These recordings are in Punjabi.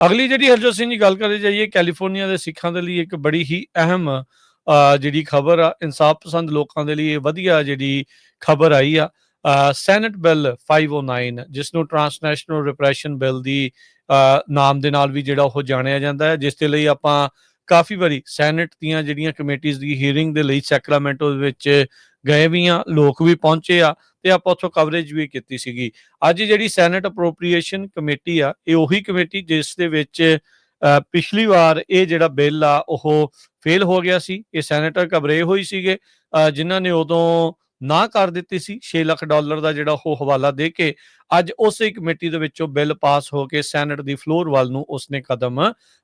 ਅਗਲੀ ਜਿਹੜੀ ਹਰਜੋਤ ਸਿੰਘ ਜੀ ਗੱਲ ਕਰੀ ਜਾਈਏ, ਕੈਲੀਫੋਰਨੀਆ ਦੇ ਸਿੱਖਾਂ ਦੇ ਲਈ ਇੱਕ ਬੜੀ ਹੀ ਅਹਿਮ ਜਿਹੜੀ ਖਬਰ ਆ, ਇਨਸਾਫ ਪਸੰਦ ਲੋਕਾਂ ਦੇ ਲਈ ਇਹ ਵਧੀਆ ਜਿਹੜੀ ਖਬਰ ਆਈ ਆ ਸੈਨੇਟ ਬਿੱਲ 509 ਜਿਸ ਨੂੰ ਟ੍ਰਾਂਸਨੈਸ਼ਨਲ ਰਿਪਰੈਸ਼ਨ ਬਿੱਲ ਦੀ ਨਾਮ ਦੇ ਨਾਲ ਵੀ ਜਿਹੜਾ ਉਹ ਜਾਣਿਆ ਜਾਂਦਾ ਹੈ, ਜਿਸ ਦੇ ਲਈ ਆਪਾਂ ਕਾਫੀ ਵਾਰੀ ਸੈਨੇਟ ਦੀਆਂ ਜਿਹੜੀਆਂ ਕਮੇਟੀਆਂ ਦੀ ਹੀਅਰਿੰਗ ਦੇ ਲਈ ਸੈਕਰਾਮੈਂਟੋ ਦੇ ਵਿੱਚ ਗਏ ਵੀ ਆ ਲੋਕ ਵੀ ਪਹੁੰਚੇ ਆ ਤੇ ਆਪਾਂ ਉੱਥੋਂ ਕਵਰੇਜ ਵੀ ਕੀਤੀ ਸੀਗੀ। ਅੱਜ ਜਿਹੜੀ ਸੈਨੇਟ ਅਪਰੋਪਰੀਏਸ਼ਨ ਕਮੇਟੀ ਆ ਇਹ ਉਹੀ ਕਮੇਟੀ ਜਿਸ ਦੇ ਵਿੱਚ ਪਿਛਲੀ ਵਾਰ ਇਹ ਜਿਹੜਾ ਬਿੱਲ ਆ ਉਹ ਫੇਲ ਹੋ ਗਿਆ ਸੀ। ਇਹ ਸੈਨੇਟਰ ਘਬਰੇ ਹੋਈ ਸੀਗੇ ਅ, ਜਿਨ੍ਹਾਂ ਨੇ ਉਦੋਂ ਨਾ ਕਰ ਦਿੱਤੀ ਸੀ। 6 ਲੱਖ ਡਾਲਰ ਦਾ ਜਿਹੜਾ ਉਹ ਹਵਾਲਾ ਦੇ ਕੇ ਅੱਜ ਉਸੇ ਕਮੇਟੀ ਦੇ ਵਿੱਚੋਂ ਬਿੱਲ ਪਾਸ ਹੋ ਕੇ ਸੈਨੇਟ ਦੀ ਫਲੋਰ ਵੱਲ ਨੂੰ ਉਸਨੇ ਕਦਮ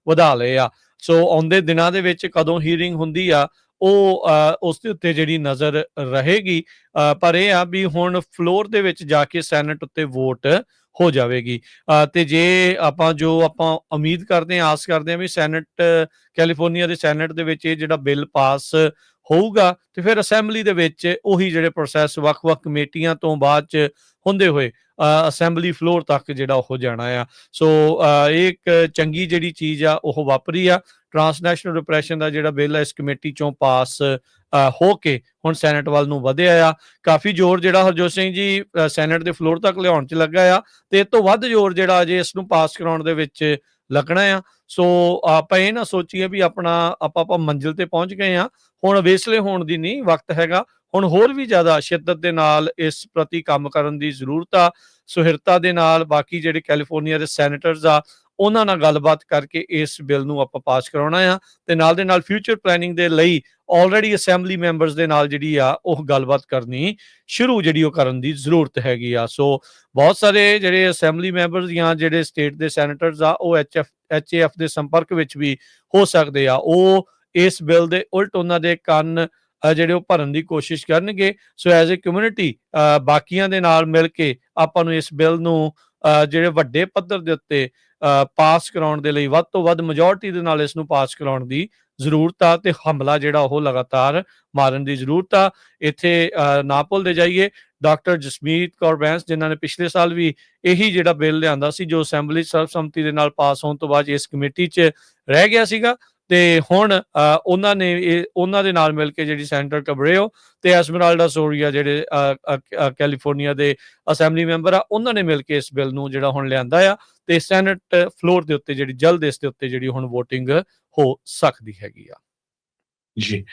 ਵਧਾ ਲਏ ਆ। ਸੋ ਆਉਂਦੇ ਦਿਨਾਂ ਦੇ ਵਿੱਚ ਕਦੋਂ ਹੀਅਰਿੰਗ ਹੁੰਦੀ ਆ ਉਹ ਅ, ਉਸ ਦੇ ਉੱਤੇ ਜਿਹੜੀ ਨਜ਼ਰ ਰਹੇਗੀ ਅ, ਪਰ ਇਹ ਆ ਵੀ ਹੁਣ ਫਲੋਰ ਦੇ ਵਿੱਚ ਜਾ ਕੇ ਸੈਨੇਟ ਉੱਤੇ ਵੋਟ ਹੋ ਜਾਵੇਗੀ। ਅ, ਤੇ ਜੇ ਆਪਾਂ ਜੋ ਆਪਾਂ ਉਮੀਦ ਕਰਦੇ ਹਾਂ ਆਸ ਕਰਦੇ ਹਾਂ ਵੀ ਸੈਨੇਟ ਕੈਲੀਫੋਰਨੀਆ ਦੇ ਸੈਨੇਟ ਦੇ ਵਿੱਚ ਇਹ ਜਿਹੜਾ ਬਿੱਲ ਪਾਸ ਹੋਊਗਾ, ਤੇ ਫਿਰ ਅਸੈਂਬਲੀ ਦੇ ਵਿੱਚ ਉਹੀ ਜਿਹੜੇ ਪ੍ਰੋਸੈਸ ਵੱਖ-ਵੱਖ ਕਮੇਟੀਆਂ ਤੋਂ ਬਾਅਦ ਚ ਹੁੰਦੇ ਹੋਏ ਅਸੈਂਬਲੀ ਫਲੋਰ ਤੱਕ ਜਿਹੜਾ ਉਹ ਜਾਣਾ ਆ। ਸੋ ਇਹ ਇੱਕ ਚੰਗੀ ਜਿਹੜੀ ਚੀਜ਼ ਆ, ਉਹ ਵਾਪਰੀ ਆ। ਟਰਾਂਸਨੈਸ਼ਨਲ ਰਿਪਰੈਸ਼ਨ ਦਾ ਜਿਹੜਾ ਬਿੱਲ ਹੈ ਇਸ ਕਮੇਟੀ ਚੋਂ ਪਾਸ ਹੋ ਕੇ ਹੁਣ ਸੈਨੇਟ ਵੱਲ ਨੂੰ ਵਧਿਆ ਆ। ਕਾਫੀ ਜ਼ੋਰ ਜਿਹੜਾ ਹਰਜੋਤ ਸਿੰਘ ਜੀ ਸੈਨੇਟ ਦੇ ਫਲੋਰ ਤੱਕ ਲਿਆਉਣ 'ਚ ਲੱਗਾ ਆ, ਤੇ ਇਹ ਤੋਂ ਵੱਧ ਜ਼ੋਰ ਜਿਹੜਾ ਅਜੇ ਇਸ ਨੂੰ ਪਾਸ ਕਰਾਉਣ ਦੇ ਵਿੱਚ ਲੱਗਣਾ ਆ। ਸੋ ਆਪਾਂ ਇਹ ਨਾ ਸੋਚੀਏ ਵੀ ਆਪਣਾ, ਆਪਾਂ ਆਪਾਂ ਮੰਜ਼ਿਲ ਤੇ ਪਹੁੰਚ ਗਏ ਆ। ਹੁਣ ਵੇਸਲੇ ਹੋਣ ਦੀ ਨਹੀਂ ਵਕਤ ਹੈਗਾ। ਹੁਣ ਹੋਰ ਵੀ ਜ਼ਿਆਦਾ ਸ਼ਿੱਦਤ ਦੇ ਨਾਲ ਇਸ ਪ੍ਰਤੀ ਕੰਮ ਕਰਨ ਦੀ ਜ਼ਰੂਰਤ ਆ। ਸੁਹਿਰਤਾ ਦੇ ਨਾਲ ਬਾਕੀ ਜਿਹੜੇ ਕੈਲੀਫੋਰਨੀਆ ਦੇ ਸੈਨੇਟਰਸ ਆ ਉਹਨਾਂ ਨਾਲ ਗੱਲਬਾਤ ਕਰਕੇ ਇਸ ਬਿੱਲ ਨੂੰ ਆਪਾਂ ਪਾਸ ਕਰਾਉਣਾ ਆ ਤੇ ਨਾਲ ਦੇ ਨਾਲ ਫਿਊਚਰ ਪਲੈਨਿੰਗ ਦੇ ਲਈ ਆਲਰੇਡੀ ਅਸੈਂਬਲੀ ਮੈਂਬਰਸ ਦੇ ਨਾਲ ਜਿਹੜੀ ਆ ਉਹ ਗੱਲਬਾਤ ਕਰਨੀ ਸ਼ੁਰੂ ਜਿਹੜੀ ਉਹ ਕਰਨ ਦੀ ਜ਼ਰੂਰਤ ਹੈਗੀ ਆ। ਸੋ ਬਹੁਤ ਸਾਰੇ ਜਿਹੜੇ ਅਸੈਂਬਲੀ ਮੈਂਬਰਸ ਜਾਂ ਜਿਹੜੇ ਸਟੇਟ ਦੇ ਸੈਨੇਟਰਸ ਆ, ਉਹ ਐਚਐਫ ਐਚਏਐਫ ਦੇ ਸੰਪਰਕ ਵਿੱਚ ਵੀ ਹੋ ਸਕਦੇ ਆ। ਉਹ ਇਸ ਬਿੱਲ ਦੇ ਉਲਟ ਉਹਨਾਂ ਦੇ ਕੰਨ ਜਿਹੜੇ ਉਹ ਭਰਨ ਦੀ ਕੋਸ਼ਿਸ਼ ਕਰਨਗੇ। ਸੋ ਐਜ਼ ਅ ਕਮਿਊਨਿਟੀ ਬਾਕੀਆਂ ਦੇ ਨਾਲ ਮਿਲ ਕੇ ਆਪਾਂ ਨੂੰ ਇਸ ਬਿੱਲ ਨੂੰ ਜਿਹੜੇ ਵੱਡੇ ਪੱਧਰ ਦੇ ਉੱਤੇ ਪਾਸ ਕਰਾਉਣ ਦੇ ਲਈ ਵੱਧ ਤੋਂ ਵੱਧ ਮੈਜੋਰਟੀ ਦੇ ਨਾਲ ਇਸ ਨੂੰ ਪਾਸ ਕਰਾਉਣ ਦੀ ਜ਼ਰੂਰਤ ਆ ਤੇ ਹਮਲਾ ਜਿਹੜਾ ਉਹ ਲਗਾਤਾਰ ਮਾਰਨ ਦੀ ਜ਼ਰੂਰਤ ਆ। ਇੱਥੇ ਅ, ਨਾ ਭੁੱਲਦੇ ਜਾਈਏ ਡਾਕਟਰ ਜਸਮੀਤ ਕੌਰ ਬੈਂਸ ਜਿਨ੍ਹਾਂ ਨੇ ਪਿਛਲੇ ਸਾਲ ਵੀ ਇਹੀ ਜਿਹੜਾ ਬਿੱਲ ਲਿਆਂਦਾ ਸੀ ਜੋ ਅਸੈਂਬਲੀ ਸਰਬਸੰਮਤੀ ਦੇ ਨਾਲ ਪਾਸ ਹੋਣ ਤੋਂ ਬਾਅਦ ਇਸ ਕਮੇਟੀ 'ਚ ਰਹਿ ਗਿਆ ਸੀਗਾ ਤੇ ਹੁਣ ਉਹਨਾਂ ਨੇ ਉਹਨਾਂ ਦੇ ਨਾਲ ਮਿਲ ਕੇ ਜਿਹੜੀ ਸੈਂਟਰ ਕਬਰੇਓ ਤੇ ਐਸਮਰਲਡਾ, ਸੋਰੀਆ ਜਿਹੜੇ ਕੈਲੀਫੋਰਨੀਆ ਦੇ ਅਸੈਂਬਲੀ ਮੈਂਬਰ ਆ, ਉਹਨਾਂ ਨੇ ਮਿਲ ਕੇ ਇਸ ਬਿੱਲ ਨੂੰ ਜਿਹੜਾ ਹੁਣ ਲਿਆਂਦਾ ਆ ਤੇ ਸੈਨੇਟ ਫਲੋਰ ਦੇ ਉੱਤੇ ਜਿਹੜੀ, ਜਲਦ ਇਸ ਦੇ ਉੱਤੇ ਜਿਹੜੀ ਹੁਣ VOTING ਹੋ ਸਕਦੀ ਹੈਗੀ ਆ। ਜੀ।